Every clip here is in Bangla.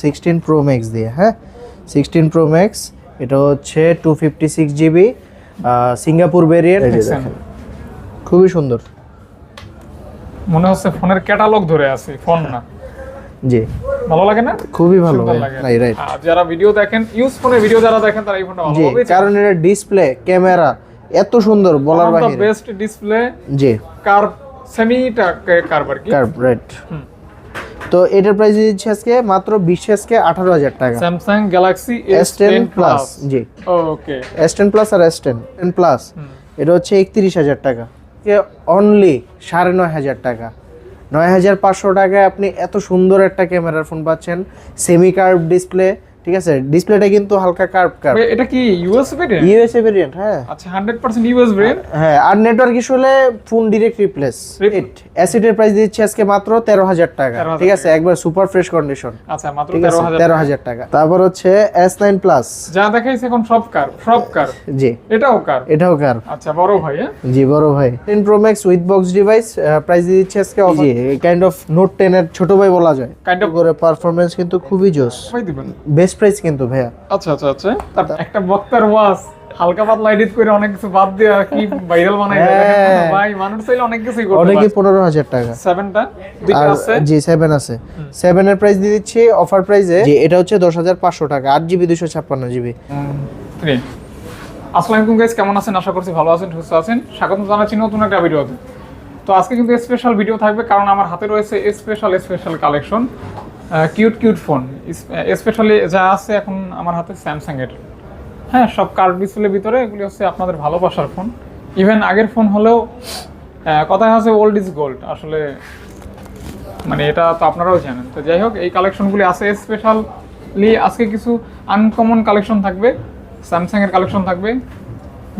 সিক্সটিন প্রো ম্যাক্স দিয়ে হ্যাঁ? সিক্সটিন প্রো ম্যাক্স এটা হচ্ছে two fifty six GB Singapore variant? খুবই সুন্দর। মনে হচ্ছে ফোনের ক্যাটালগ ধরে আছে ফোন না। জি। ভালো লাগে না? খুবই ভালো লাগে। রাইট রাইট যারা ভিডিও দেখেন ইউজ ফোনে ভিডিও যারা দেখেন তারা এই ফোনটা ভালো হবে কারণ এটা ডিসপ্লে ক্যামেরা এত সুন্দর বলার বাহিরে। বেস্ট ডিসপ্লে জি। কার্ভ সেমিটা কার্ভ আর কি? Curve right hmm. তো এটার প্রাইস দিচ্ছি আজকে মাত্র বিশ আজকে আঠারো হাজার টাকা। Samsung Galaxy S ten plus জি। ওকে এস টেন প্লাস আর এস টেন টেন প্লাস এটা হচ্ছে একত্রিশ হাজার টাকা। অনলি সাড়ে নয় হাজার টাকা। নয় হাজার পাঁচশো টাকায় আপনি এত সুন্দর একটা ক্যামেরার ফোন পাচ্ছেন। সেমি কার্ভ ডিসপ্লে ঠিক আছে? ডিসপ্লেটা কিন্তু হালকা কার্ভ কার্ভ এটা কি ইউএস ভেরিয়েন্ট ইউএসএ ভেরিয়েন্ট হ্যাঁ। আচ্ছা 100% ইউএস ভেরিয়েন্ট হ্যাঁ আর নেটওয়ার্ক ইস্যু হলে ফোন ডিরেক্ট রিপ্লেস Rep- অ্যাসিডের প্রাইস দিচ্ছি আজকে মাত্র তেরো হাজার টাকা। ঠিক আছে? একবার সুপার ফ্রেশ কন্ডিশন আচ্ছা মাত্র ঠিক আছে? 13000 টাকা। তারপর হচ্ছে এস নাইন প্লাস যা দেখাইছে এখন সব কার সব কার জি। এটাও কার এটাও কার আচ্ছা বড় ভাই হ্যাঁ? জি বড় ভাই। Ten pro max with box device price দিচ্ছে আজকে জি। কাইন্ড অফ নোট টেন এর ছোট ভাই বলা যায়। কাইন্ড অফ করে পারফরমেন্স কিন্তু খুবই জোস। ভাই দিবেন। বেস্ট প্রাইস কিন্তু ভাইয়া। আচ্ছা আচ্ছা আচ্ছা। একটা বক্তার ওয়াজ। হালকা পাতলা এডিট করে অনেক কিছু বাদ দিয়ে কি ভাইরাল বানাই হ্যাঁ। ভাই মানুষ চাইলে অনেক কিছুই করতে অনেকে পারে। পনেরো হাজার টাকা। সেভেনটা দুইটা আছে? জি সেভেন আছে। সেভেন এর প্রাইস দিয়ে দিচ্ছি অফার প্রাইসে জি। এটা হচ্ছে দশ হাজার পাঁচশো টাকা আট জিবি দুশো ছাপ্পান্ন জিবি থ্রি আসসালামু আলাইকুম গাইস কেমন আছেন? আশা করছি ভালো আছেন সুস্থ আছেন। স্বাগত জানাচ্ছি নতুন একটা ভিডিওতে তো আজকে কিন্তু স্পেশাল ভিডিও থাকবে কারণ আমার হাতে রয়েছে special special collection cute cute phone specially যা আছে এখন আমার হাতে স্যামসাং এর। হ্যাঁ সব কার্ড ডিসপ্লের ভিতরে এগুলি হচ্ছে আপনাদের ভালোবাসার ফোন ইভেন আগের ফোন হলেও কথায় আছে ওল্ড ইজ গোল্ড আসলে মানে এটা তো আপনারাও জানেন। তো যাই হোক, এই কালেকশনগুলি আছে স্পেশালি আজকে কিছু আনকমন কালেকশন থাকবে। স্যামসাং এর কালেকশন থাকবে।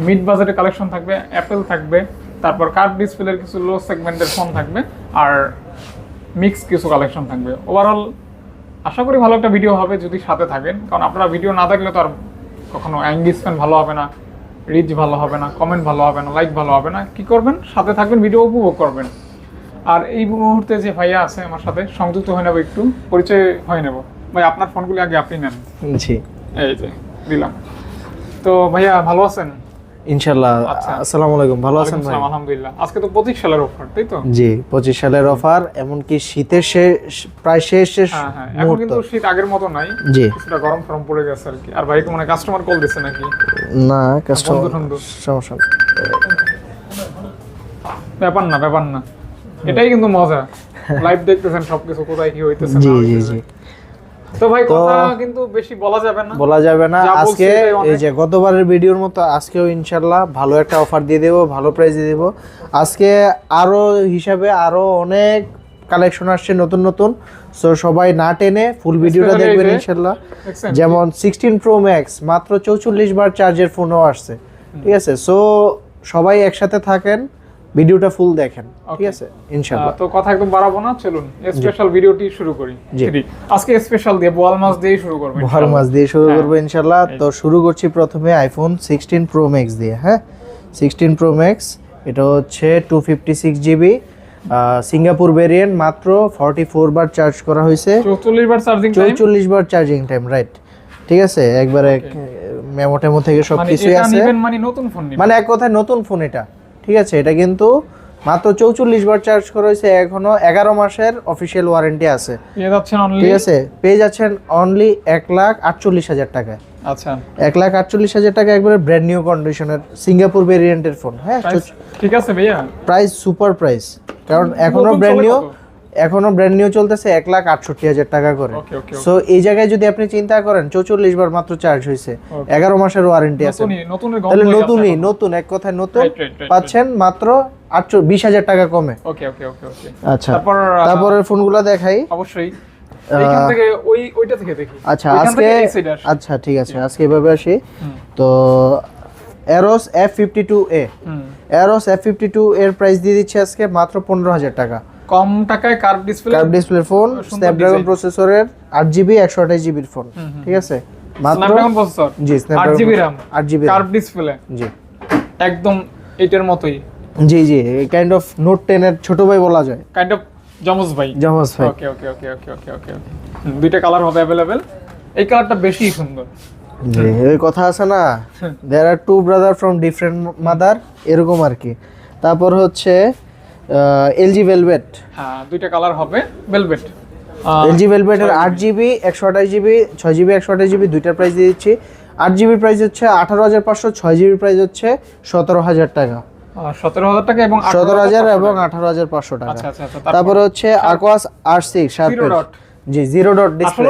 মিড বাজেটের কালেকশন থাকবে। অ্যাপেল থাকবে। তারপর কার্ভ ডিসপ্লের কিছু লো সেগমেন্টের ফোন থাকবে। আর মিক্স কিছু কালেকশন থাকবে। ওভারঅল আশা করি ভালো একটা ভিডিও হবে যদি সাথে থাকেন। কারণ আপনারা ভিডিও না থাকলে তো আর কখনো এঙ্গেজমেন্ট ভালো হবে না রিচ ভালো হবে না কমেন্ট ভালো হবে না লাইক ভালো হবে না। কি করবেন? সাথে থাকবেন ভিডিও উপভোগ করবেন। আর এই মুহূর্তে যে ভাইয়া আছে আমার সাথে সংযুক্ত হয়ে নেব একটু পরিচয় হয়ে নেব। ভাই আপনার ফোনগুলি আগে আপনি নেন। জি। এই যে দিলাম। তো ভাইয়া ভালো আছেন? ইনশাল্লাহ আচ্ছা। আসসালামু আলাইকুম ভালো আছেন ভাই? আলহামদুলিল্লাহ। আজকে তো পঁচিশ সালের অফার তাই তো? জি পঁচিশ সালের অফার এমনকি শীতের শেষ প্রায় শেষ শেষ হ্যাঁ হ্যাঁ। এখন কিন্তু শীত আগের মতো নাই জি। কিছুটা গরম ফরম পড়ে গেছে আর কি। আর ভাইকে মানে কাস্টমার কল দিচ্ছে নাকি? না কাস্টমার সমস্যা ব্যাপার না ব্যাপার না। এটাই কিন্তু মজা। লাইভ দেখতেছেন সবকিছু কোথায় কি হইতেছে জি জি জি। তো ভাই কথা কিন্তু বেশি বলা যাবে না। বলা যাবে না। আজকে এই যে গতবারের ভিডিওর মতো আজকেও ইনশাল্লাহ ভালো একটা অফার দিয়ে দেবো ভালো প্রাইস দিয়ে দেবো। আজকে আরও হিসাবে আরও অনেক কালেকশন আসছে নতুন নতুন। সো সবাই না টেনে ফুল ভিডিওটা দেখবেন ইনশাল্লাহ। যেমন সিক্সটিন প্রো ম্যাক্স মাত্র চৌচল্লিশ বার চার্জের ফোনও আসছে। ঠিক আছে? সো সবাই একসাথে থাকেন। ভিডিওটা ফুল দেখেন ঠিক আছে? ইনশাল্লাহ আহ, তো কথা একদম বাড়াবো না চলুন স্পেশাল ভিডিওটি শুরু করি। ঠিক। আজকে স্পেশাল দিয়ে বোয়াল মাছ দিয়ে শুরু করব ভালো মাছ দিয়ে শুরু হ্যাঁ। করব ইনশাল্লাহ তো শুরু করছি প্রথমে আইফোন সিক্সটিন প্রো ম্যাক্স দিয়ে হ্যাঁ? সিক্সটিন প্রো ম্যাক্স এটা হচ্ছে two fifty six GB Singapore variant মাত্র ফর্টি ফোর বার চার্জ করা হয়েছে। চৌচল্লিশ বার চার্জিং টাইম চৌচল্লিশ বার চার্জিং টাইম রাইট ঠিক আছে? একবারে মেমো টেমো থেকে সব মানে কিছুই এটা আছে। মানে নতুন ফোন মানে এক কথায় নতুন ফোন এটা। ঠিক আছে এটা কিন্তু মাত্র চৌচল্লিশ বার চার্জ করা হয়েছে এখনও এগারো মাসের অফিসিয়াল ওয়ারেন্টি আছে। ঠিক আছে পেয়ে যাচ্ছেন অনলি এক লাখ আটচল্লিশ হাজার টাকা আচ্ছা। এক লাখ আটচল্লিশ হাজার টাকা একবারে ব্র্যান্ড নিউ কন্ডিশনের সিঙ্গাপুর ভেরিয়েন্টের ফোন হ্যাঁ? ঠিক আছে ভাইয়া। প্রাইস সুপার প্রাইস কারণ এখনও ব্র্যান্ড নিউ? এখনও ব্র্যান্ড নিউ চলতেছে এক লাখ আটষট্টি হাজার টাকা করে। সো এই জায়গায় যদি আপনি চিন্তা করেন চৌচল্লিশ বার মাত্র চার্জ হয়েছে। এগারো মাসের ওয়ারেন্টি আছে। তাহলে নতুনই নতুন এক কথায় নতুন। পাচ্ছেন মাত্র আটশো বিশ হাজার টাকা কমে। ওকে ওকে ওকে ওকে আচ্ছা। তারপর তারপরের ফোনগুলো দেখাই। অবশ্যই। আচ্ছা আজকে। আচ্ছা ঠিক আছে আজকে এভাবে আসি। তো Arrows F fifty two A hmm. Arrows F fifty two এর প্রাইস দিয়ে দিচ্ছে আজকে মাত্র পনেরো হাজার টাকা। কম টাকায় curve display curve display phone Snapdragon প্রসেসরের আট জিবি একশো আঠাশ জিবির ফোন ঠিক আছে? মাত্র স্ন্যাপড্রাগন প্রসেসর জি 8 স্ন্যাপড্রাগন জিবি RAM? আট জিবি কার্ভ ডিসপ্লে জি। একদম এটার মতোই? জি জি কাইন্ড অফ নোট টেন এর ছোট ভাই বলা যায়। কাইন্ড অফ জমজ ভাই? জমজ ভাই। ওকে ওকে ওকে ওকে ওকে ওকে দুইটা কালার হবে অ্যাভেলেবেল এই কালারটা বেশি সুন্দর। জি ওই কথা আছে না? There are two brother from different mother এরকম আর কি। তারপর হচ্ছে এলজি ভেলভেট হ্যাঁ দুইটা কালার হবে ভেলভেট এলজি ভেলভেটের আট জিবি একশো আঠাশ জিবি ছয় জিবি একশো আঠাশ জিবি দুইটার প্রাইস দিয়ে দিচ্ছি। আট জিবির প্রাইস হচ্ছে আঠারো হাজার পাঁচশো ছয় জিবির প্রাইস হচ্ছে সতেরো হাজার টাকা। সতেরো হাজার টাকা এবং সতেরো হাজার এবং আঠারো হাজার পাঁচশো টাকা। আচ্ছা আচ্ছা আচ্ছা তারপরে হচ্ছে আকোয়াস আর সিক্স জি জিরো ডট ডিসপ্লে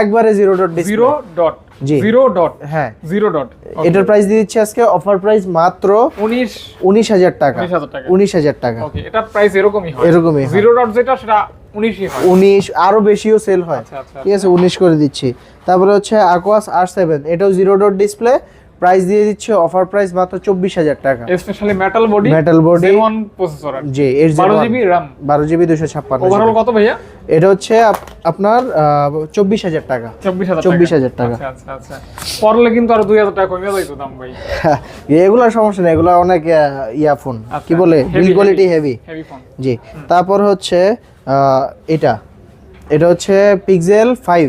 একবারে zero dot zero. Zero dot হ্যাঁ। জিরো ডট এটার প্রাইস দিয়ে দিচ্ছি আজকে অফার প্রাইস মাত্র উনিশ উনিশ হাজার টাকা। উনিশ হাজার টাকা। উনিশ ওকে এটা প্রাইস এরকমই হয়। এরকমই জিরো ডট যেটা সেটা উনিশ আরও বেশিও সেল হয়। আচ্ছা আচ্ছা। ঠিক আছে উনিশ করে দিচ্ছি। তারপরে হচ্ছে আকোয়াস আর সেভেন এটাও জিরো ডট ডিসপ্লে প্রাইস দিয়ে দিচ্ছে অফার প্রাইস মাত্র চব্বিশ হাজার টাকা। Specially metal body Metal body। জেমন প্রসেসর জি এর বারো জিবি র্যাম বারো জিবি দুশো ছাপ্পান্ন ওভারঅল কত ভাইয়া? এটা হচ্ছে আপনার চব্বিশ হাজার টাকা। চব্বিশ হাজার 24,000 টাকা। আচ্ছা আচ্ছা আচ্ছা। পরলে কিন্তু আরও দুই হাজার টাকা কমে যাইতো দাম ভাই। এগুলোর সমস্যা নেই এগুলা অনেক ইয়া ফোন কি বলে? Build quality heavy heavy phone জি। তারপর হচ্ছে এটা। এটা হচ্ছে পিক্সেল ফাইভ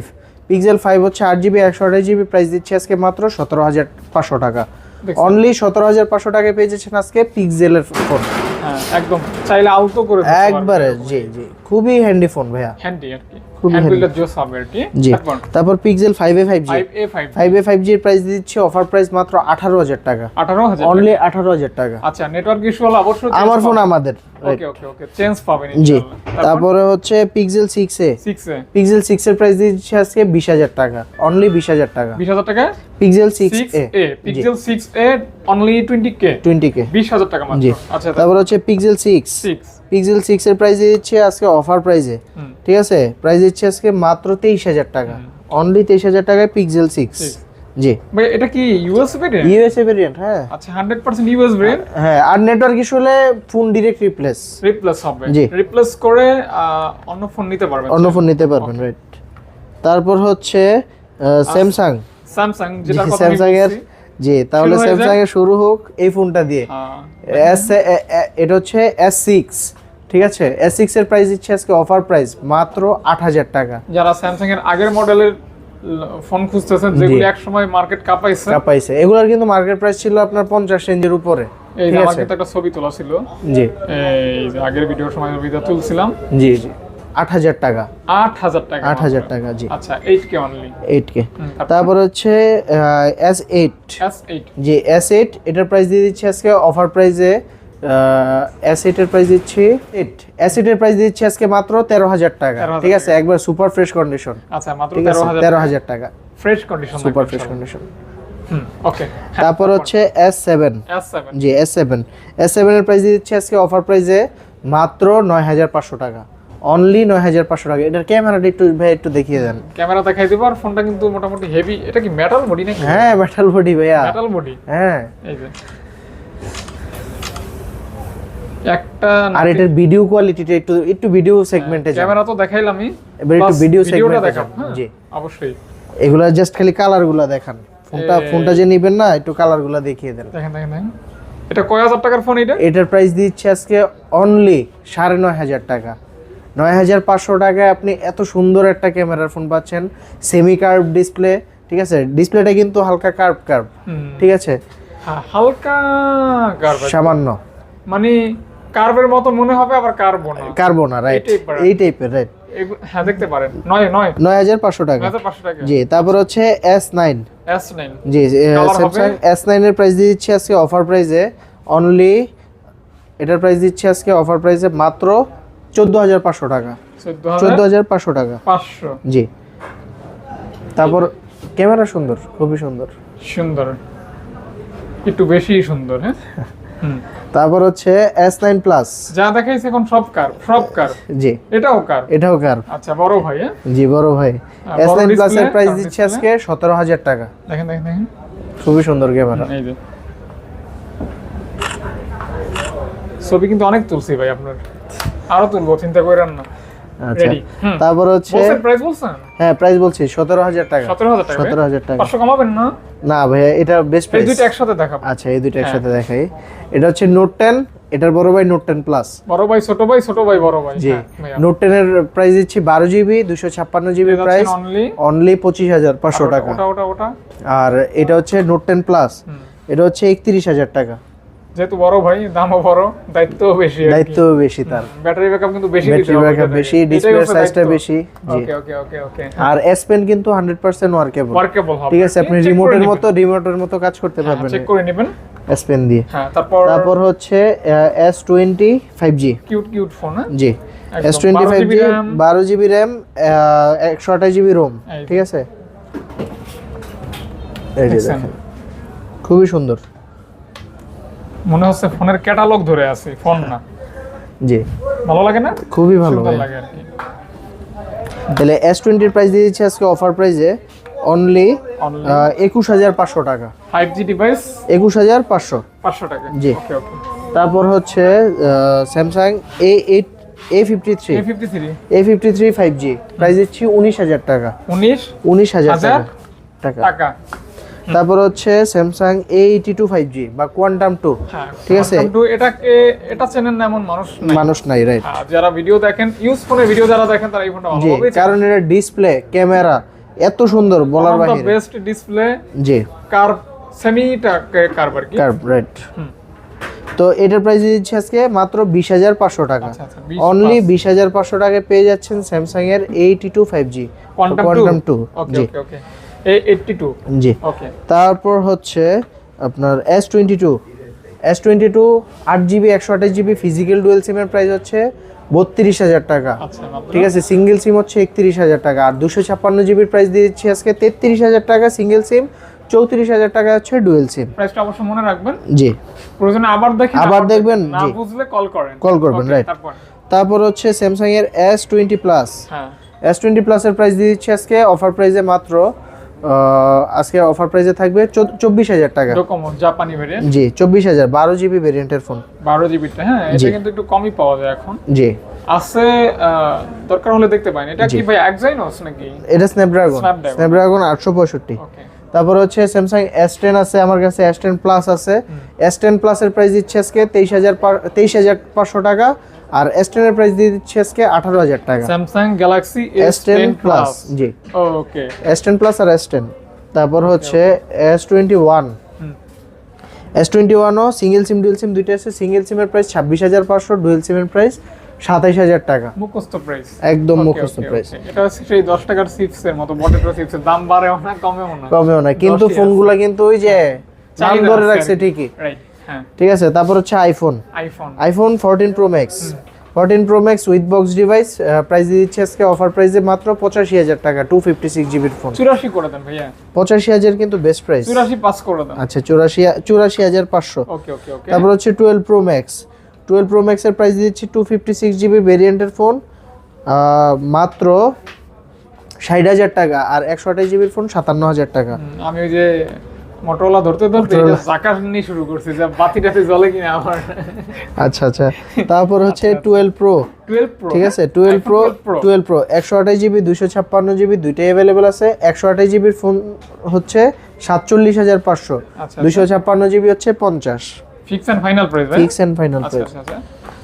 পিক্সেল ফাইভ হচ্ছে আট জিবি একশো আঠাশ জিবি প্রাইস দিচ্ছে আজকে মাত্র সতেরো হাজার পাঁচশো টাকা। অনলি সতেরো হাজার পাঁচশো টাকায় পেয়ে যাচ্ছেন আজকে পিক্সেলের ফোন হ্যাঁ একদম। চাইলে আউটও করে একবারে জি জি। খুবই হ্যান্ডি ফোন ভাইয়া। হ্যান্ডি আর কি। তারপর? Pixel five A five G five A five জির প্রাইস দিচ্ছে অফার প্রাইস মাত্র আঠারো হাজার টাকা। আঠারো হাজার অনলি আঠারো হাজার টাকা। আচ্ছা নেটওয়ার্ক ইস্যু হলে অবশ্যই আমার ফোন আমাদের ওকে ওকে ওকে চেঞ্জ পাবেন জি। তারপরে? হচ্ছে Pixel six A Pixel six এর প্রাইস দিচ্ছে আজকে বিশ হাজার টাকা। অনলি বিশ হাজার টাকা। বিশ হাজার টাকা? Pixel six A Pixel six A only twenty K twenty K বিশ হাজার টাকা মাত্র। জি। আচ্ছা তারপর? হচ্ছে পিক্সেল সিক্স পিক্সেল সিক্স এর প্রাইস দিচ্ছে আজকে অফার প্রাইসে ঠিক আছে? প্রাইস দিচ্ছে আজকে মাত্র তেইশ হাজার টাকা। অনলি তেইশ হাজার টাকায় পিক্সেল সিক্স জি। ভাই এটা কি ইউএস ভেরিয়েন্ট ইউএসএ ভেরিয়েন্ট হ্যাঁ। আচ্ছা হান্ড্রেড পার্সেন্ট ইউএস ভেরিয়েন্ট হ্যাঁ আর নেটওয়ার্ক ইস্যু হলে ফোন ডিরেক্ট রিপ্লেস রিপ্লেস হবে। জি। রিপ্লেস করে অন্য ফোন নিতে পারবেন। অন্য ফোন নিতে পারবেন রাইট তারপর হচ্ছে স্যামসাং স্যামসাং যেটা স্যামসাং এর জি তাহলে হয়ে। স্যামসাং এর শুরু হোক এই ফোনটা দিয়ে। এস এটা হচ্ছে এস সিক্স ঠিক আছে? এস সিক্স এর প্রাইস দিচ্ছে আজকে অফার প্রাইস মাত্র আট হাজার টাকা। যারা স্যামসাং এর আগের মডেলের ফোন খুঁজতেছেন যেগুলো এক সময় মার্কেট কাঁপাইছে। কাপাইছে। এগুলোর কিন্তু মার্কেট প্রাইস ছিল আপনার পঞ্চাশ রেঞ্জের উপরে এই যে ঠিক আমার একটা ছবি তোলা ছিল। জি। এই আগের ভিডিওর সময় ভিডিও তুলছিলাম। জি জি। আট হাজার টাকা। আট হাজার টাকা আট হাজার টাকা জি। আচ্ছা eight K only eight K তারপর? হচ্ছে এস এইট এস এইট জি এস এইট এটার প্রাইস দিয়ে দিচ্ছি আজকে অফার প্রাইসে এইটের প্রাইস দিচ্ছি এইট এইটের প্রাইস দিচ্ছি আজকে মাত্র তেরো হাজার টাকা। ঠিক আছে একবার সুপার ফ্রেশ কন্ডিশন আচ্ছা মাত্র তেরো হাজার টাকা। Fresh condition super fresh condition okay তারপর হচ্ছে এস সেভেন জি এস সেভেন এস সেভেনের প্রাইস দিচ্ছি আজকে অফার প্রাইসে মাত্র নয় হাজার পাঁচশো টাকা। অনলি নয় হাজার পাঁচশো টাকা। এটার ক্যামেরাটা একটু ভাই একটু দেখিয়ে দেন। ক্যামেরা দেখাই দিব আর ফোনটা কিন্তু মোটামুটি হেভি এটা কি মেটাল বডি নাকি? হ্যাঁ মেটাল বডি ভাইয়া। মেটাল বডি হ্যাঁ। এই যে। একটা আর এটার ভিডিও কোয়ালিটিটা একটু একটু ভিডিও সেগমেন্টে ক্যামেরা তো দেখাইলামই। এবার একটু ভিডিও সেগমেন্টে দেখান জি। অবশ্যই। এগুলা জাস্ট খালি কালারগুলো দেখান। ফোনটা ফোনটা যে নিবেন না একটু কালারগুলো দেখিয়ে দেন। দেখেন দেখেন দেখেন। এটা কয় হাজার টাকার ফোন এটা এটার প্রাইস দিচ্ছে আজকে অনলি সাড়ে নয় হাজার টাকা। নয় হাজার পাঁচশো টাকায় আপনি এত সুন্দর একটা ক্যামেরার ফোন পাচ্ছেন। সেমি কার্ভ ডিসপ্লে ঠিক আছে? ডিসপ্লেটা কিন্তু হালকা কার্ভ কার্ভ ঠিক আছে? হালকা কার্ভ সামান্য। মানে কার্ভের মতো মনে হবে আবার কার্বো না। কার্বো না রাইট এই টাইপের রাইট হ্যাঁ দেখতে পারেন। নয় নয়। নয় হাজার পাঁচশো টাকা। জি তারপর হচ্ছে এস নাইন এস নাইন জি স্যামসাং এস নাইনের প্রাইস দিয়ে দিচ্ছি আজকে অফার প্রাইসে অনলি এটার প্রাইস দিচ্ছি আজকে অফার প্রাইসে মাত্র চোদ্দ হাজার পাঁচশো টাকা। চোদ্দ হাজার পাঁচশো টাকা। পাঁচশো? জি। তারপর ক্যামেরা সুন্দর খুবই সুন্দর। সুন্দর। একটু বেশি সুন্দর হ্যাঁ? তারপর হচ্ছে এস নাইন প্লাস যা দেখাইছে এখন সব কার সব কার? জি। এটাও কার? এটাও কার। আচ্ছা বড় ভাই হ্যাঁ? জি বড় ভাই। হ্যাঁ, এস বড় নাইন display, প্রাইস দিচ্ছে আজকে সতেরো হাজার টাকা। দেখেন দেখেন দেখেন। খুবই সুন্দর ক্যামেরা। এই যে। ছবি কিন্তু অনেক তুলছি ভাই আপনার। আরও তুলবো চিন্তা করেন না। আচ্ছা তারপর হচ্ছে প্রাইস বলছেন? হ্যাঁ প্রাইস বলছি টাকা। কমাবেন না? না ভাইয়া এটা বেস্ট এই প্রাইস একসাথে দেখাবো। আচ্ছা এই দুটো হ্যাঁ। একসাথে দেখাই। এটা হচ্ছে নোট টেন এটার বড় ভাই নোট প্লাস বড় ভাই ছোট ভাই ছোট ভাই বড় ভাই। জি। নোট প্রাইস দিচ্ছি জিবি দুশো ছাপ্পান্ন জিবি প্রাইস অনলি পঁচিশ হাজার পাঁচশো টাকা। ওটা ওটা ওটা? আর এটা হচ্ছে নোট টেন প্লাস এটা হচ্ছে একত্রিশ হাজার টাকা। যেহেতু বড় ভাই দামও বড় দায়িত্বও বেশি দায়িত্ব বেশি তার। ব্যাটারি ব্যাকআপ কিন্তু বেশি ব্যাটারি ব্যাকআপ বেশি ডিসপ্লে সাইজটা বেশি জি। ওকে ওকে ওকে ওকে আর এস পেন কিন্তু হান্ড্রেড পার্সেন্ট ওয়ার্কেবল ওয়ার্কেবল হবে। ঠিক আছে আপনি রিমোটের মতো রিমোটের মতো কাজ করতে পারবেন। চেক করে নেবেন। এস পেন দিয়ে। হ্যাঁ তারপর তারপর হচ্ছে S twenty five G cute cute phone হ্যাঁ? জি। এস টোয়েন্টি 12 ফাইভ GB জি RAM বারো জিবি র্যাম একশো আঠাশ জিবি রোম ঠিক আছে? এই যে দেখেন। খুবই সুন্দর। মনে হচ্ছে ফোনের ক্যাটালগ ধরে আছে ফোন না। জি। ভালো লাগে না? খুবই ভালো লাগে আর কি। তাহলে এস টোয়েন্টির প্রাইস দিয়ে দিচ্ছি আজকে অফার প্রাইসে অনলি একুশ হাজার পাঁচশো টাকা। ফাইভ জি ডিভাইস একুশ হাজার পাঁচশো। পাঁচশো টাকা। জি। ওকে ওকে তারপর হচ্ছে Samsung A eight A fifty three A fifty three five G price দিচ্ছি উনিশ হাজার টাকা। উনিশ উনিশ হাজার টাকা। টাকা। তারপর হচ্ছে Samsung A eighty two five G বা কোয়ান্টাম টু হ্যাঁ ঠিক আছে। এটাকে এটা চেনেন না এমন মানুষ নাই। মানুষ নাই রাইট হ্যাঁ, যারা ভিডিও দেখেন ইউজ ফোনে ভিডিও যারা দেখেন তারা এই ফোনটা জি ভালোভাবে কারণ এটা ডিসপ্লে ক্যামেরা এত সুন্দর বলার বাহিরে। বেস্ট ডিসপ্লে জি। কার সেমিটা কার্ভ আর কি? কার্ভ রাইট তো এটার প্রাইস দিচ্ছি আজকে মাত্র বিশ হাজার পাঁচশো টাকা। আচ্ছা আচ্ছা 20 অনলি plus। বিশ হাজার পাঁচশো টাকায় পেয়ে যাচ্ছেন স্যামসাং এর eighty two five G quantum two জি। 82 জি। ওকে। তারপর হচ্ছে আপনার S twenty two S twenty two আট জিবি একশো আঠাশ জিবি ফিজিক্যাল ডুয়েল সিমের প্রাইস হচ্ছে বত্রিশ হাজার টাকা। আচ্ছা ঠিক আছে সিঙ্গেল সিম হচ্ছে একত্রিশ হাজার টাকা। আর দুশো ছাপ্পান্ন জিবির প্রাইস দিয়ে দিচ্ছি আজকে তেত্রিশ হাজার টাকা সিঙ্গেল সিম চৌত্রিশ হাজার টাকা হচ্ছে ডুয়েল সিম প্রাইসটা অবশ্য মনে রাখবেন। জি। প্রয়োজনে আবার দেখেন আবার দেখবেন, না জি। বুঝলে কল করেন। Call করবেন, রাইট তারপর। হচ্ছে স্যামসাং এর এস টোয়েন্টি প্লাস হ্যাঁ। এস টোয়েন্টি প্লাসের প্রাইস দিয়ে দিচ্ছি আজকে। অফার প্রাইসে মাত্র আজকে অফার প্রাইসে থাকবে চব্বিশ হাজার টাকা। জাপানি ভেরিয়েন্ট জি চব্বিশ হাজার বারো জিবি ভেরিয়েন্টের ফোন বারো জিবিটা হ্যাঁ এটা কিন্তু একটু কমই পাওয়া যায় এখন। জি। আছে দরকার হলে দেখতে পাইনি এটা কি ভাই এক্সাইনোস নাকি? এটা স্ন্যাপড্রাগন। স্ন্যাপড্রাগন আটশো পঁয়ষট্টি। তারপর হচ্ছে স্যামসাং এস টেন আছে আমার কাছে এস টেন প্লাস আছে। এস টেন প্লাসের প্রাইস দিচ্ছে আজকে তেইশ হাজার তেইশ হাজার পাঁচশো টাকা। আর এস টেনের প্রাইস দিয়ে দিচ্ছে আজকে আঠারো হাজার টাকা। Samsung galaxy S ten plus জি। ওকে এস টেন প্লাস আর এস টেন তারপর হচ্ছে S twenty one S twenty ওয়ানও single SIM dual SIM দুইটা আছে সিঙ্গেল সিমের প্রাইস ছাব্বিশ হাজার পাঁচশো ডুয়েল সিমের প্রাইস সাতাইশ হাজার টাকা। মুখস্থ প্রাইস একদম মুখস্থ প্রাইস এটা হচ্ছে সেই 10 টাকার চিপসের মতো পটেটো চিপসের দাম বাড়েও না কমেও না। কমেও না কিন্তু ফোনগুলো কিন্তু ওই যে দাম ধরে রাখছে ঠিকই। রাইট ঠিক আছে? তারপর হচ্ছে iPhone iPhone iPhone fourteen pro max fourteen pro max with box device price দিচ্ছে আজকে অফার প্রাইসে মাত্র পঁচাশি হাজার টাকা টু ফিফটি সিক্স জিবির ফোন 84 করে দেন ভাইয়া। পঁচাশি হাজার কিন্তু বেস্ট প্রাইস 84 পাস করে দেন। আচ্ছা চুরাশি চুরাশি হাজার পাঁচশো। ওকে ওকে ওকে। তারপর হচ্ছে twelve pro max twelve pro ম্যাক্সের প্রাইস দিচ্ছি টু ফিফটি সিক্স জিবি ভেরিয়েন্টের ফোন মাত্র ষাট হাজার টাকা আর একশো আঠাশ জিবির ফোন সাতান্ন হাজার টাকা। আমি ওই যে মোটরোলা ধরতে ধরতে জাকার নিয়ে শুরু করছি যে বাতি টাতি জ্বলে কিনা আমার। আচ্ছা আচ্ছা। তারপর হচ্ছে টুয়েলভ প্রো 12 প্রো ঠিক আছে? Twelve pro pro twelve pro একশো আঠাশ জিবি দুশো ছাপ্পান্ন জিবি দুইটাই অ্যাভেলেবেল আছে। একশো আঠাশ জিবির ফোন হচ্ছে সাতচল্লিশ হাজার পাঁচশো। আচ্ছা দুশো ছাপ্পান্ন জিবি হচ্ছে পঞ্চাশ। Fix and final price fix and final price আচ্ছা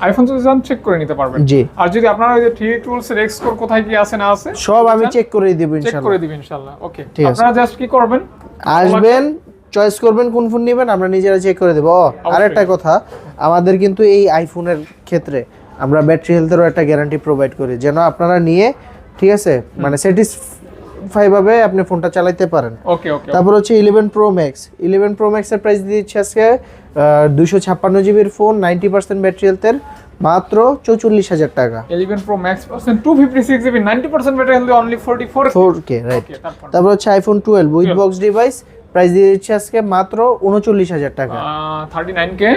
আইফোন যদি যান চেক করে নিতে পারবেন। জি। আর যদি আপনারা ওই যে থ্রি টুলস এর এক্স কোর কোথায় কি আছে না আছে সব আমি চেক করে দিব চেক করে দিবেন ইনশাআল্লাহ ওকে। আপনারা জাস্ট কি করবেন? আসবেন চয়েস করবেন কোন ফোন নেবেন আমরা নিজেরা চেক করে দেবো। ও, আরেকটা কথা আমাদের কিন্তু এই আইফোনের ক্ষেত্রে আমরা ব্যাটারি হেলথেরও একটা গ্যারান্টি প্রোভাইড করি যেন আপনারা নিয়ে ঠিক আছে মানে স্যাটিসফাই ভাবে আপনি ফোনটা চালাইতে পারেন। ওকে ওকে তারপর হচ্ছে eleven pro max eleven pro ম্যাক্সের প্রাইস দিচ্ছে আজকে দুশো ছাপ্পান্ন জিবির ফোন নাইনটি পার্সেন্ট ব্যাটারি হেলথের মাত্র চৌচল্লিশ হাজার টাকা। 11 pro max percent 256 GB 90% battery health only 44 four four K right তারপর। তারপর হচ্ছে iPhone twelve with box device price দিয়ে দিচ্ছে আজকে মাত্র উনচল্লিশ হাজার টাকা। 39 কে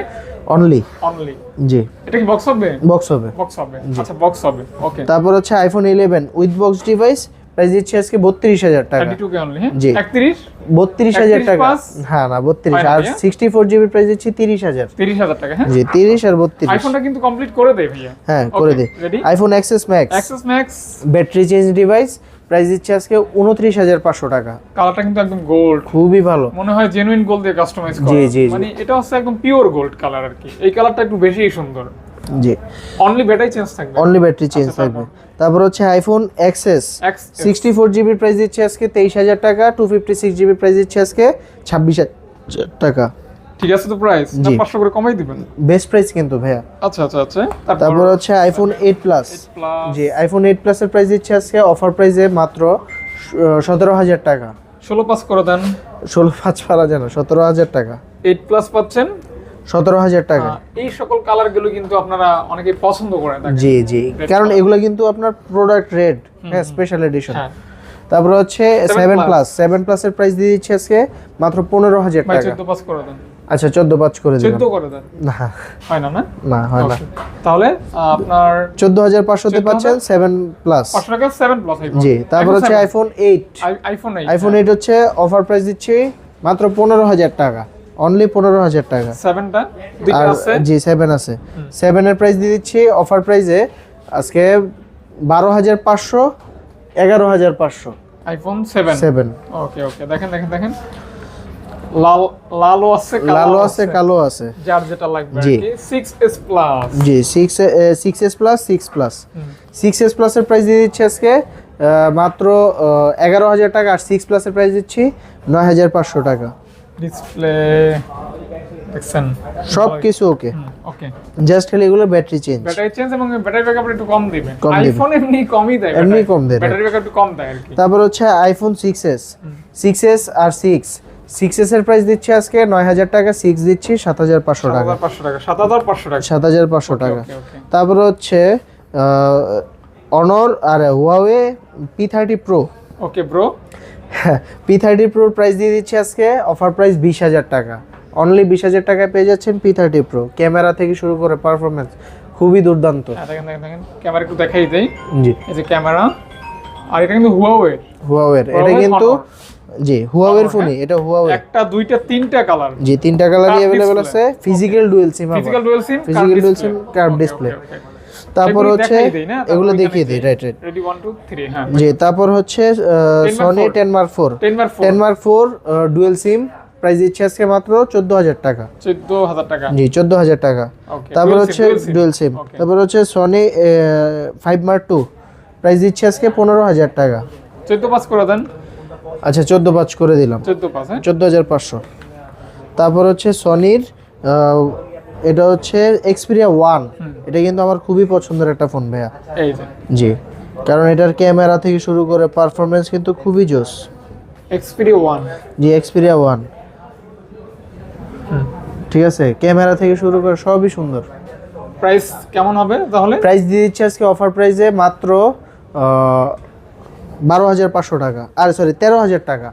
অনলি অনলি জি। এটা কি বক্স হবে? বক্স হবে। বক্স হবে। আচ্ছা বক্স হবে। ওকে তারপর হচ্ছে iPhone eleven with box device price দিচ্ছে আজকে বত্রিশ হাজার টাকা। 32 অনলি হ্যাঁ? জি। 31 বত্রিশ হাজার টাকা। হ্যাঁ না বত্রিশ। আর? সিক্সটি ফোর জিবির প্রাইস দিচ্ছি তিরিশ হাজার। 30000 টাকা হ্যাঁ? জি তিরিশ আর বত্রিশ। আইফোনটা কিন্তু কমপ্লিট করে দেয় ভাইয়া। হ্যাঁ করে ready iPhone XS max XS max battery change device price দিচ্ছি আজকে উনত্রিশ হাজার পাঁচশো টাকা। কালারটা কিন্তু একদম গোল্ড খুবই ভালো। মনে হয় জেনুইন গোল্ড দিয়ে কাস্টমাইজ করা। জি, জি। মানে এটা হচ্ছে একদম পিওর গোল্ড কালার আর কি। এই কালারটা একটু বেশিই সুন্দর। জি। অনলি ব্যাটারি চেঞ্জ থাকবে। অনলি ব্যাটারি চেঞ্জ থাকবে। তারপর? হচ্ছে iPhone XS X sixty four জিবির প্রাইস দিচ্ছে আজকে তেইশ হাজার টাকা টু ফিফটি সিক্স জিবির প্রাইস দিচ্ছে আজকে ছাব্বিশ হাজার টাকা। ঠিক আছে তো প্রাইস না 500 করে কমাই দিবেন? বেস্ট প্রাইস কিন্তু ভাইয়া। আচ্ছা আচ্ছা আচ্ছা। তারপর? হচ্ছে আইফোন এইট প্লাস প্লাস জি আইফোন এইট প্লাসের প্রাইস দিচ্ছে আজকে। অফার প্রাইসে মাত্র সতেরো হাজার টাকা। 16 পাস করে দেন। ষোলো পাঁচ পারা জানো সতেরো হাজার টাকা। 8 প্লাস পাচ্ছেন? সতেরো হাজার টাকা। এই সকল কালারগুলো কিন্তু আপনারা অনেকে পছন্দ করে থাকেন জি জি। কারণ এগুলো কিন্তু আপনার প্রোডাক্ট রেড হ্যাঁ স্পেশাল এডিশন হ্যাঁ। তারপর হচ্ছে সেভেন। প্লাস সেভেন প্লাসের প্রাইস দিয়ে দিচ্ছে আজকে মাত্র পনেরো হাজার টাকা। 14 পাস করে দেন। আচ্ছা চোদ্দ পাঁচ করে দিলাম। 14 করে দেন? না। হয় না না? না হয় না। তাহলে আপনার চোদ্দ হাজার পাঁচশোতে 14,000 পাচ্ছেন সেভেন প্লাস 500 টাকা 7 প্লাস আইফোন জি তারপর হচ্ছে iPhone eight iPhone 8 iPhone eight হচ্ছে অফার প্রাইস দিচ্ছি মাত্র পনেরো হাজার টাকা। অনলি পনেরো হাজার টাকা। 7টা দুইটা আর আছে? জি সেভেন আছে। সেভেনের প্রাইস দিয়ে দিচ্ছি অফার প্রাইসে আজকে বারো হাজার পাঁচশো এগারো হাজার পাঁচশো। আইফোন 7 সেভেন ওকে ওকে দেখেন দেখেন দেখেন। লাল লালও আছে লালও আছে। কালো আছে। যার যেটা লাগবে জি। 6s প্লাস জি প্লাস প্রাইস দিয়ে দিচ্ছি আজকে মাত্র এগারো হাজার টাকা আর সিক্স প্লাসের প্রাইস দিচ্ছি নয় হাজার পাঁচশো টাকা। ডিসপ্লে দেখছেন? সব কিছু ওকে ওকে জাস্ট খালি এগুলো ব্যাটারি চেঞ্জ ব্যাটারি চেঞ্জ এবং ব্যাটারি ব্যাকআপ একটু কম দিবে আইফোন এমনি কমই দেয় এমনি কম দেয়, ব্যাটারি ব্যাকআপ একটু কম দেয় আর কি। তারপর হচ্ছে iPhone six S six S আর সিক্স সিক্স এস এর প্রাইস দিচ্ছি আজকে নয় হাজার টাকা সিক্স দিচ্ছি সাত হাজার পাঁচশো টাকা। 7500 টাকা 7500 টাকা। সাত হাজার পাঁচশো টাকা। ওকে হচ্ছে অনর আর Huawei P thirty pro okay bro P thirty প্রোর price দিয়ে দিচ্ছি আজকে অফার প্রাইস বিশ হাজার টাকা। অনলি বিশ হাজার টাকায় পেয়ে যাচ্ছেন পি থার্টি প্রো ক্যামেরা থেকে শুরু করে পারফরমেন্স খুবই দুর্দান্ত। হ্যাঁ দেখেন দেখেন দেখেন ক্যামেরা একটু দেখাই দেই। জি। এই যে ক্যামেরা আর এটা কিন্তু হুয়াওয়ে হুয়াওয়ের এটা কিন্তু। জি Honor, ফোনই এটা হুয়াওয়ে একটা দুইটা তিনটা কালার জি তিনটা কালারই অ্যাভেলেবেল আছে physical dual SIM physical dual SIM Physical dual SIM, curved display। তারপর হচ্ছে এগুলো দেখিয়ে দিই রাইট রাইট রেডি 1 2 3 হ্যাঁ। জি তারপর হচ্ছে সনি 4 টেন মার্ক ফোর 10 বার 4 ten mark four dual SIM price দিচ্ছে আজকে মাত্র চোদ্দ হাজার টাকা। 14000 টাকা। জি চোদ্দ হাজার টাকা তারপর হচ্ছে ডুয়েল সিম তারপর হচ্ছে Sony five mark two price দিচ্ছে আজকে পনেরো হাজার টাকা। 14 পাস করে দেন। আচ্ছা চোদ্দ পাঁচ করে দিলাম। 14 পাস হ্যাঁ? চোদ্দ হাজার পাঁচশো। তারপর হচ্ছে সনির এটা হচ্ছে এক্সপিরিয়া ওয়ান এটা কিন্তু আমার খুবই পছন্দের একটা ফোন ভাইয়া। জি। কারণ এটার ক্যামেরা থেকে শুরু করে পারফরমেন্স কিন্তু খুবই জোস। Xperia one G Xperia one ঠিক আছে? ক্যামেরা থেকে শুরু করে সবই সুন্দর। প্রাইস কেমন হবে তাহলে? প্রাইস দিয়ে দিচ্ছে আজকে অফার প্রাইসে মাত্র বারো হাজার পাঁচশো টাকা। আর সরি তেরো হাজার টাকা।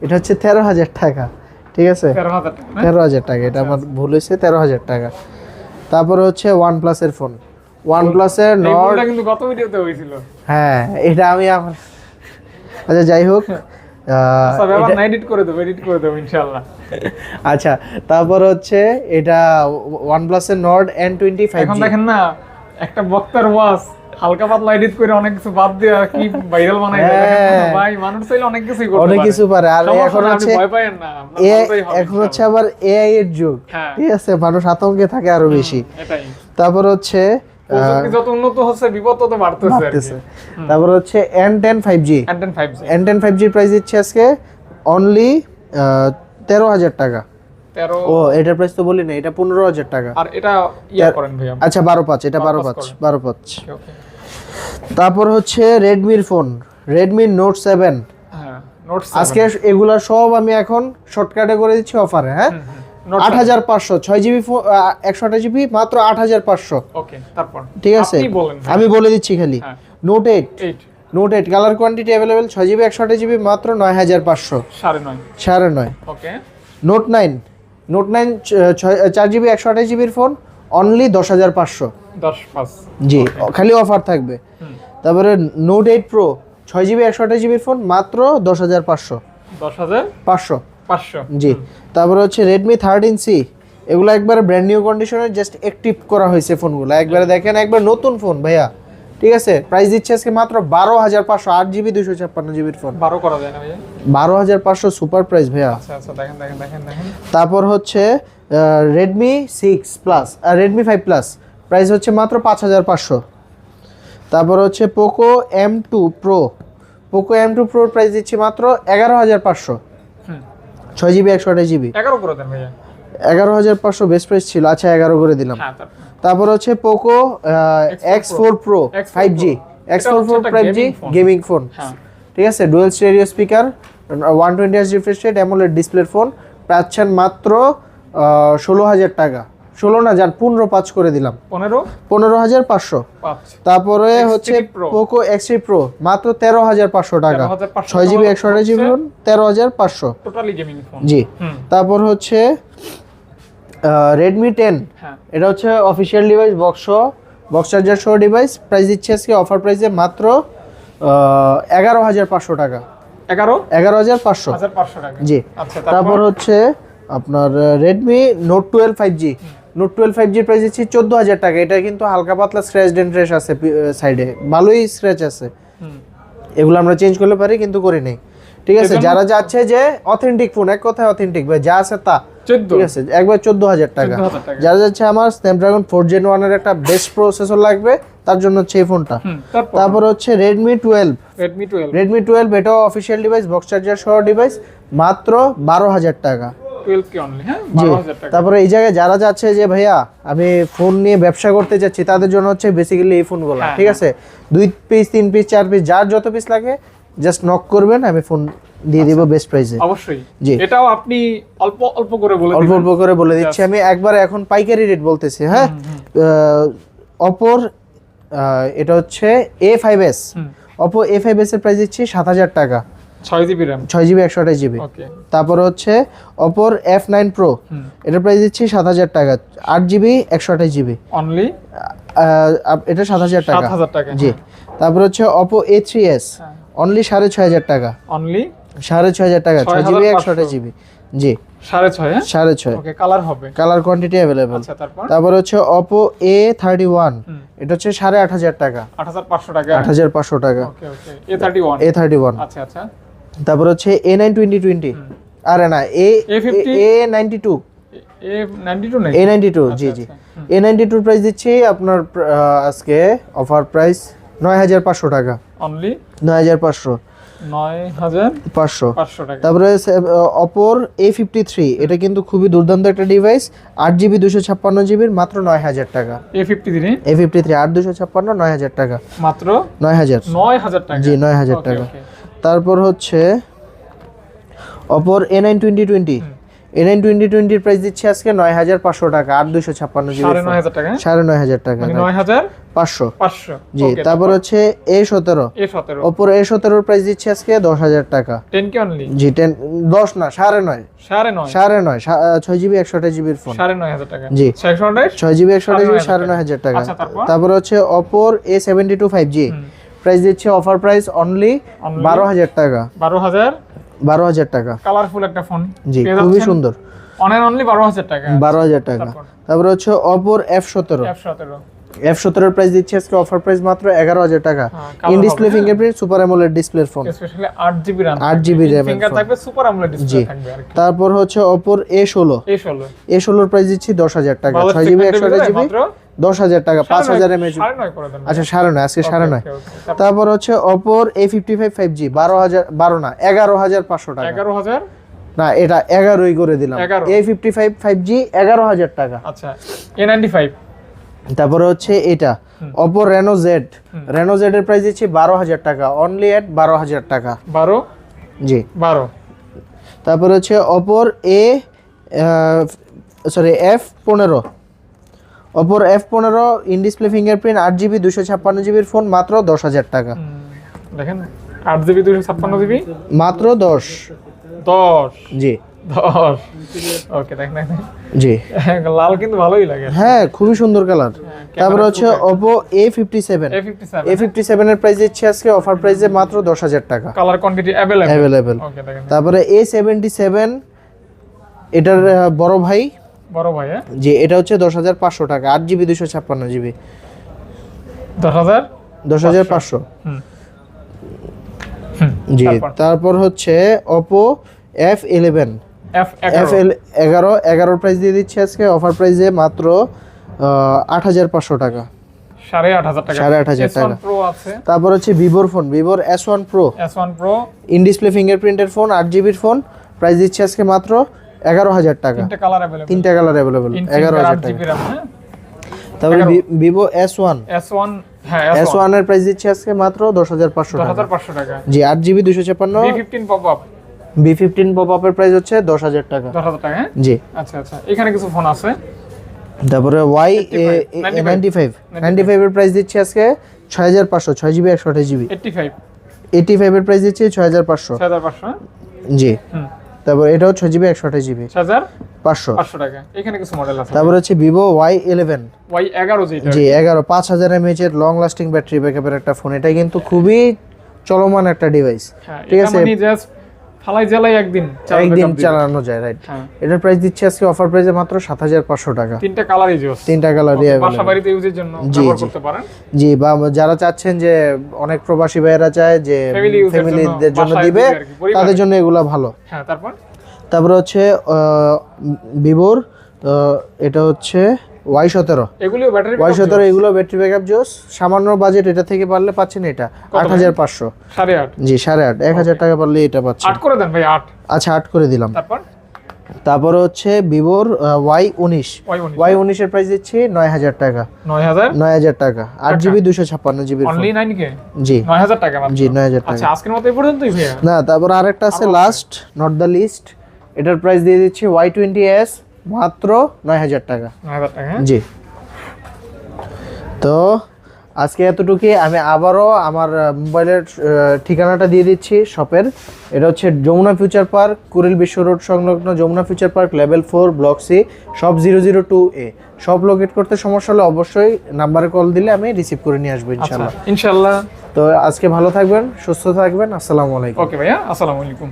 এটা হচ্ছে তেরো হাজার টাকা ঠিক আছে? 13000 টাকা। না? তেরো হাজার টাকা এটা আমার ভুল হয়েছে তেরো হাজার টাকা। তারপরে হচ্ছে ওয়ান প্লাসের ফোন ওয়ান প্লাসের নট কিন্তু গত ভিডিওতে হয়েছিল। হ্যাঁ এটা আমি আমার আচ্ছা যাই হোক আচ্ছা ব্যাপার এটা- না এডিট করে দেবো এডিট করে দেবো ইনশাআল্লাহ। আচ্ছা তারপর হচ্ছে এটা ওয়ান প্লাসের নট এন টোয়েন্টি ফাইভ দেখেন না একটা বক্তার ওয়াজ। হালকা পাতলা এডিট করে অনেক কিছু বাদ দিয়ে কি ভাইরাল বানাই হ্যাঁ। ভাই মানুষ চাইলে অনেক কিছুই করতে অনেক কিছু পারে। আর এখন হচ্ছে ভয় পাইয়েন না এখন হচ্ছে আবার এআই এর যুগ। হ্যাঁ। ঠিক আছে? মানুষ আতঙ্কে থাকে আরও বেশি। তারপর হচ্ছে যত উন্নত বিপদ তত বাড়তেছে। তারপর প্রাইস দিচ্ছে আজকে অনলি তেরো হাজার টাকা। ও এটার প্রাইস তো বলি না এটা পনেরো হাজার টাকা। আর এটা ইয়া করেন ভাইয়া। আচ্ছা বারো পাঁচ এটা বারো পাঁচ বারো পাঁচ। তারপর হচ্ছে রেডমির ফোন রেডমি নোট সেভেন আজকে এগুলা সব আমি এখন শর্টকাটে করে দিচ্ছি অফারে হ্যাঁ? আট হাজার পাঁচশো ছয় জিবি একশো আঠাশ জিবি মাত্র আট হাজার পাঁচশো। ঠিক আছে? আমি বলে দিচ্ছি খালি। Note eight note eight colour quantity available ছয় জিবি একশো আঠাশ জিবি মাত্র নয় হাজার পাঁচশো। সাড়ে নয়। সাড়ে নয়। নোট নাইন নোট নাইন চার জিবি একশো আঠাশ জিবির ফোন অনলি দশ হাজার পাঁচশো। জি খালি অফার থাকবে। তারপরে নোট এইট প্রো ছয় জিবি একশো আঠাশ জিবির ফোন মাত্র দশ হাজার পাঁচশো। দশ হাজার পাঁচশো। পাঁচশো। জি তারপরে হচ্ছে রেডমি থার্টিন সি এগুলো একবারে ব্র্যান্ড নিউ কন্ডিশনে জাস্ট অ্যাক্টিভ করা হয়েছে ফোনগুলো একবারে দেখেন একবার নতুন ফোন ভাইয়া। ঠিক আছে? প্রাইস দিচ্ছে আজকে মাত্র বারো হাজার পাঁচশো আট জিবি দুশো ছাপ্পান্ন জিবির ফোন বারো করা যায় না বারো হাজার পাঁচশো সুপার প্রাইস ভাইয়া। আচ্ছা আচ্ছা দেখেন দেখেন দেখেন দেখেন। তারপর হচ্ছে Redmi six plus Redmi five plus price হচ্ছে মাত্র পাঁচ হাজার পাঁচশো। তারপর হচ্ছে Poco M two pro Poco M two প্রোর price দিচ্ছি মাত্র এগারো হাজার পাঁচশো। ছয় জিবি একশো আঠাশ জিবি এগারো করে দেন ভাইয়া। এগারো হাজার পাঁচশো বেস্ট প্রাইস ছিল। আচ্ছা এগারো করে দিলাম। হ্যাঁ তারপর। হচ্ছে Poco X four pro X4 five G Pro। X four pro five G. Gaming phone ঠিক আছে dual stereo speaker one twenty refresh rate AMOLED ডিসপ্লের ফোন পাচ্ছেন মাত্র ষোলো হাজার টাকা। ষোলো না যান পনেরো পাঁচ করে দিলাম। পনেরো? পনেরো হাজার পাঁচশো। তারপরে হচ্ছে। পোকো এক্সি প্রো মাত্র তেরো হাজার পাঁচশো টাকা। ছয় জিবি একশো আঠাশ জিবি তেরো হাজার পাঁচশো। জি। তারপর হচ্ছে রেডমি টেন হ্যাঁ। এটা হচ্ছে official device box box charger সহ ডিভাইস প্রাইস দিচ্ছে আজকে অফার প্রাইসে মাত্র এগারো হাজার পাঁচশো টাকা। এগারো? এগারো হাজার পাঁচশো। হাজার জি। আচ্ছা তারপর তারপর? হচ্ছে আপনার Redmi note twelve five G note twelve five জির প্রাইস দিচ্ছি চোদ্দ হাজার টাকা। এটা কিন্তু হালকা পাতলা স্ক্র্যাচ ডেন্ট রেস আছে সাইডে ভালোই স্ক্র্যাচ আছে। এগুলো আমরা চেঞ্জ করলে পারি কিন্তু করি নেই। ঠিক আছে যারা যাচ্ছে যে অথেন্টিক ফোন এক কথায় অথেন্টিক ভাই যা আছে তা। ঠিক আছে একবার চোদ্দ হাজার টাকা। যারা যাচ্ছে আমার স্ন্যাপড্রাগন ফোর জেন ওয়ানের একটা বেস্ট প্রসেসর লাগবে তার জন্য হচ্ছে এই ফোনটা তারপর? তারপর হচ্ছে Redmi twelve Redmi twelve Redmi twelve এটাও অফিসিয়াল ডিভাইস বক্স চার্জার সহ ডিভাইস মাত্র বারো হাজার টাকা। টুয়েলভ কি অনলি হ্যাঁ? টাকা। তারপরে এই জায়গায় যারা যাচ্ছে যে ভাইয়া আমি ফোন নিয়ে ব্যবসা করতে যাচ্ছি তাদের জন্য হচ্ছে বেসিক্যালি এই ফোনগুলো হ্যাঁ, ঠিক আছে? দুই পিস তিন পিস চার পিস যার যত পিস লাগে জাস্ট নক করবেন আমি ফোন দিয়ে দিব বেস্ট প্রাইসে অবশ্যই। জি। এটাও আপনি অল্প অল্প করে বলে অল্প অল্প করে বলে দিচ্ছি। আমি একবার এখন পাইকারি রেট বলতেছি হ্যাঁ? অপর এটা হচ্ছে A five S Oppo A five S এর প্রাইস দিচ্ছি সাত হাজার টাকা। ছয় জিবি র্যাম? ছয় জিবি একশো আঠাশ জিবি। তারপর হচ্ছে অপর এফ নাইন প্রো এটার প্রাইস দিচ্ছি সাত হাজার টাকা। আট জিবি একশো আঠাশ জিবি। অনলি এটা সাত হাজার টাকা। টাকা জি। তারপর হচ্ছে অপো এ থ্রি এস হ্যাঁ। অনলি সাড়ে ছয় হাজার টাকা। অনলি সাড়ে ছয় হাজার টাকা। ছয় জিবি একশো 6,500 আঠাশ জিবি। জি। সাড়ে ছয় হ্যাঁ? সাড়ে ছয়। কালার হবে। কালার কোয়ান্টিটি অ্যাভেলেবেল তারপর? হচ্ছে অপো এ থার্টি ওয়ান এটা হচ্ছে সাড়ে আট হাজার টাকা। আট হাজার পাঁচশো টাকা। আট হাজার পাঁচশো টাকা। A thirty one A thirty one আচ্ছা আচ্ছা। তারপর হচ্ছে এ নাইন টোয়েন্টি টোয়েন্টি। আরে না A A ninety two A ninety two জি আচ্ছা, জি। এ নাইনটি টুর প্রাইস দিচ্ছি আপনার আজকে অফার প্রাইস নয় হাজার পাঁচশো টাকা। অনলি নয় হাজার পাঁচশো। তারপরে অপর এ ফিফটি থ্রি এটা কিন্তু খুবই দুর্দান্ত একটা ডিভাইস আট জিবি দুশো ছাপ্পান্ন জিবির মাত্র নয় হাজার টাকা। A fifty three A fifty three আট দুশো ছাপ্পান্ন নয় হাজার টাকা। মাত্র? নয় হাজার। নয় হাজার টাকা। জি নয় হাজার টাকা. তারপর হচ্ছে Oppo A nine twenty twenty A nine twenty টোয়েন্টির প্রাইস দিচ্ছে আজকে নয় হাজার পাঁচশো টাকা আট দুশো ছাপ্পান্ন জিবি সাড়ে নয় হাজার টাকা নয় হাজার টাকা মানে নয় হাজার পাঁচশো। পাঁচশো। জি তারপর হচ্ছে এ সতেরো। এ সতেরো। অপর এ সতেরোর প্রাইস দিচ্ছে আজকে দশ হাজার টাকা। টেন কে অনলি জি টেন দশ না সাড়ে নয়। সাড়ে নয়? সাড়ে নয় ছয় জিবি একশো আঠাশ জিবির ফোন। সাড়ে নয় হাজার টাকা। জি। ছয় জিবি একশো আঠাশ জিবি সাড়ে নয় হাজার টাকা। আচ্ছা, তারপর? হচ্ছে Oppo A seventy two five G. Price দিচ্ছে অফার প্রাইস অনলি? বারো হাজার টাকা। বারো হাজার? বারো হাজার টাকা। কালারফুল একটা ফোন। জি খুবই সুন্দর। অনলি বারো হাজার টাকা। বারো হাজার টাকা। তারপরে। তারপর হচ্ছে অপর এফ সতেরো। এফ সতেরো। এফ সতেরোর প্রাইস দিচ্ছে আজকে অফার প্রাইস মাত্র এগারো হাজার টাকা। In display. Fingerprint super AMOLED display phone আট জিবি র্যাম 8 GB RAM এর ফিঙ্গার phone। থাকবে সুপার আমলেট জি। তারপর হচ্ছে অপর এ ষোলো। এ ষোলো। এ ষোলোর প্রাইস দিচ্ছি দশ হাজার টাকা। ছয় জিবি একশো জিবি দশ হাজার টাকা পাঁচ হাজার নয়- এমএচ আচ্ছা সাড়ে নয় আজকে সাড়ে নয়। তারপর হচ্ছে Oppo A fifty five five G বারো হাজার বারো না এগারো হাজার পাঁচশো টাকা। এগারো হাজার? না এটা এগারোই করে দিলাম। A fifty five five G এগারো হাজার টাকা। আচ্ছা এ নাইনটি ফাইভ তারপরে হচ্ছে এটা। Oppo Reno Z Reno Z এর প্রাইস দিচ্ছি বারো হাজার টাকা। অনলি এট বারো হাজার টাকা। বারো? জি। বারো। তারপরে হচ্ছে অপর এ সরি এফ পনেরো। অপর এফ পনেরো ইন ডিসপ্লে ফিঙ্গারপ্রিন্ট আট জিবি দুশো ছাপ্পান্ন জিবির ফোন মাত্র দশ হাজার টাকা। দেখেন আট জিবি দুশো ছাপ্পান্ন জিবি মাত্র দশ। দশ। জি। দশ ওকে দেখেন দেখেন জি। লাল কিন্তু ভালোই লাগে। হ্যাঁ খুবই সুন্দর কালার। তারপর হচ্ছে Oppo A fifty seven A fifty seven A fifty সেভেনের প্রাইস দিচ্ছে আজকে অফার প্রাইসে মাত্র দশ হাজার টাকা। কালার কোয়ান্টিটি অ্যাভেলেবল অ্যাভেলেবেল তারপরে এ সেভেন্টি সেভেন এটার আহ, বড় ভাই। বড় ভাই হ্যাঁ? যে এটা হচ্ছে দশ হাজার পাঁচশো টাকা আট জিবি দুশো ছাপ্পান্ন জিবি দশ হাজার? দশ হাজার পাঁচশো। হুম। হুম জি তারপর? হচ্ছে Oppo F eleven F L এগারো এগারোর প্রাইস দিয়ে দিচ্ছি আজকে। অফার প্রাইসে মাত্র আট হাজার পাঁচশো টাকা। সাড়ে আট হাজার টাকা। সাড়ে আট হাজার টাকা। তারপর হচ্ছে ভিভোর ফোন ভিভোর S one pro S one pro in display ফিঙ্গারপ্রিন্টের phone আট জিবির ফোন প্রাইস দিচ্ছি আজকে মাত্র এগারো হাজার টাকা। তিনটে কালার অ্যাভেলেবল এগারো হাজার টাকা। হ্যাঁ? তারপরে Vivo S one S one হ্যাঁ এস ওয়ানের প্রাইস দিচ্ছি আজকে মাত্র দশ হাজার পাঁচশো টাকা। হাজার পাঁচশো টাকা। জি আট জিবি দুশো ছাপ্পান্ন। Fifteen pop up B fifteen pop আপের প্রাইস হচ্ছে দশ হাজার টাকা। দশ হাজার টাকা হ্যাঁ? জি। আচ্ছা আচ্ছা। এখানে কিছু ফোন আছে? তারপরে ওয়াই 95, নাইনটি ফাইভ নাইনটি ফাইভের প্রাইস দিচ্ছি আজকে ছয় হাজার পাঁচশো ছয় জিবি একশো আঠাশ জিবি এইটটি ফাইভ এইটি ফাইভের প্রাইস দিচ্ছি ছয় হাজার পাঁচশো। ছয় হাজার পাঁচশো হ্যাঁ? জি। তারপর এটাও ছয় জিবি একশো আঠাশ জিবি হাজার পাঁচশো। পাঁচশো। টাকা। এখানে কিছু মডেল আছে? তারপর হচ্ছে ভিভো ওয়াই ইলেভেন ওয়াই এগারো জি এগারো পাঁচ হাজার এমএচ এর লং লাস্টিং ব্যাটারি ব্যাকআপের একটা ফোন এটা কিন্তু খুবই চলমান একটা ডিভাইস হ্যাঁ ঠিক আছে। মানে ফালাই জ্বালাই একদিন একদিন চালানো যায় রাইট হ্যাঁ। এটার প্রাইস দিচ্ছি আজকে অফার প্রাইসে মাত্র সাত হাজার পাঁচশো টাকা। তিনটা কালার ইউজ তিনটা কালারই বাসা বাড়িতে ইউজের জন্য জি, ব্যবহার করতে পারেন। জি বা যারা চাচ্ছেন যে অনেক প্রবাসী ভাইয়েরা চায় যে ফ্যামিলিদের জন্য দিবে। তাদের জন্য এগুলা ভালো। হ্যাঁ তারপর? তারপরে হচ্ছে ভিভোর এটা হচ্ছে ওয়াই সতেরো। ব্যাটারি ওয়াই সতেরো এগুলো ব্যাটারি ব্যাকআপ জোস। সামান্য বাজেট এটা থেকে পারলে পাচ্ছেন এটা। আট হাজার পাঁচশো। সাড়ে আট। জি সাড়ে আট। এক হাজার টাকা পারলে এটা পাচ্ছেন। আট করে দেন ভাই আট। আচ্ছা আট করে দিলাম। তারপর? তারপরে হচ্ছে ভিভোর ওয়াই উনিশ। ওয়াই ওয়াই উনিশের প্রাইস দিচ্ছি নয় হাজার টাকা। নয় হাজার? নয় হাজার টাকা। আট জিবি দুশো ছাপ্পান্ন জিবি জি। নয় হাজার টাকা জি নয় হাজার টাকা। আচ্ছা আজকের মতো ভাইয়া। না তারপর আরেকটা আছে লাস্ট নট দ্য লিস্ট এটার প্রাইস দিয়ে দিচ্ছি ওয়াই টোয়েন্টি এস মাত্র নয় হাজার টাকা? জি। তো আজকে এতটুকুই আমি আবারও আমার মোবাইলের ঠিকানাটা দিয়ে দিচ্ছি শপের। এটা হচ্ছে Jamuna future park Kuril Bishwa road সংলগ্ন Jamuna future park level four block C সব জিরো জিরো টু এ। সব লোকেট করতে সমস্যা হলে অবশ্যই নাম্বারে কল দিলে আমি রিসিভ করে নিয়ে আসব আচ্ছা ইনশাল্লাহ ইনশাল্লাহ তো আজকে ভালো থাকবেন সুস্থ থাকবেন আসসালামু আলাইকুম। ওকে ভাইয়া আসসালামু আলাইকুম।